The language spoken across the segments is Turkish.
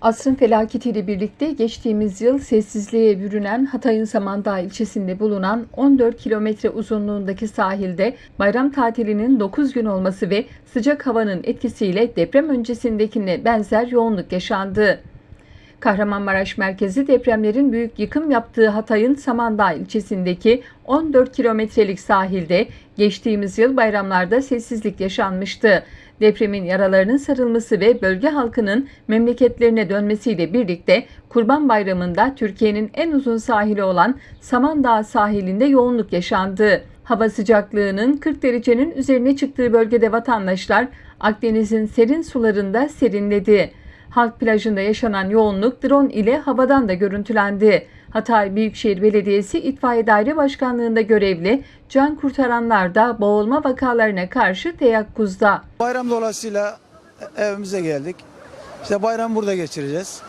Asrın felaketiyle birlikte geçtiğimiz yıl sessizliğe bürünen Hatay'ın Samandağ ilçesinde bulunan 14 kilometre uzunluğundaki sahilde bayram tatilinin 9 gün olması ve sıcak havanın etkisiyle deprem öncesindekine benzer yoğunluk yaşandı. Kahramanmaraş merkezi depremlerin büyük yıkım yaptığı Hatay'ın Samandağ ilçesindeki 14 kilometrelik sahilde geçtiğimiz yıl bayramlarda sessizlik yaşanmıştı. Depremin yaralarının sarılması ve bölge halkının memleketlerine dönmesiyle birlikte Kurban Bayramı'nda Türkiye'nin en uzun sahili olan Samandağ sahilinde yoğunluk yaşandı. Hava sıcaklığının 40 derecenin üzerine çıktığı bölgede vatandaşlar Akdeniz'in serin sularında serinledi. Halk plajında yaşanan yoğunluk drone ile havadan da görüntülendi. Hatay Büyükşehir Belediyesi İtfaiye Daire Başkanlığı'nda görevli can kurtaranlar da boğulma vakalarına karşı teyakkuzda. Bayram dolayısıyla evimize geldik. İşte bayram burada geçireceğiz.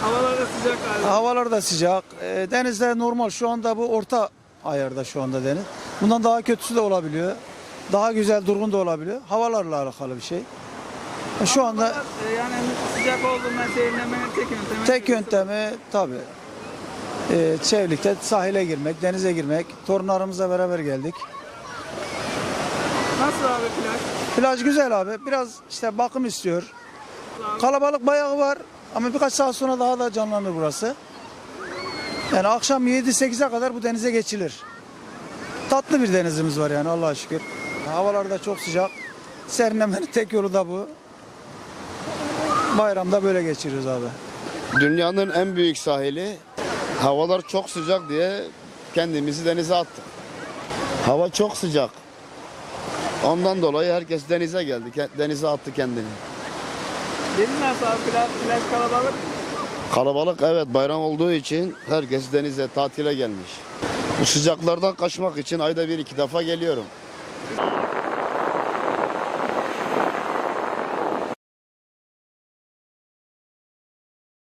Havalar da sıcak galiba. Havalar da sıcak. E, Denizler normal. Şu anda bu orta ayarda şu anda deniz. Bundan daha kötüsü de olabiliyor. Daha güzel durgun da olabiliyor. Havalarla alakalı bir şey. Şu anda e, yani sıcak olduğundan serinlemenin tek yöntemi. tek yöntemi tabii e, çevlikte sahile girmek, denize girmek. Torunlarımızla beraber geldik. Nasıl abi plaj? Plaj güzel abi. Biraz işte bakım istiyor. Kalabalık bayağı var ama birkaç saat sonra daha da canlanır burası. Yani akşam 7-8'e kadar bu denize geçilir. Tatlı bir denizimiz var yani Allah'a şükür. Havalar da çok sıcak. Serinlemenin tek yolu da bu. Bayramda böyle geçiriyoruz abi. Dünyanın en büyük sahili. Havalar çok sıcak diye kendimizi denize attık. Hava çok sıcak. Ondan dolayı herkes denize geldi. Denize attı kendini. Deniz nasıl abi plaj, plaj kalabalık? Kalabalık evet bayram olduğu için herkes denize tatile gelmiş. Bu sıcaklardan kaçmak için ayda bir iki defa geliyorum.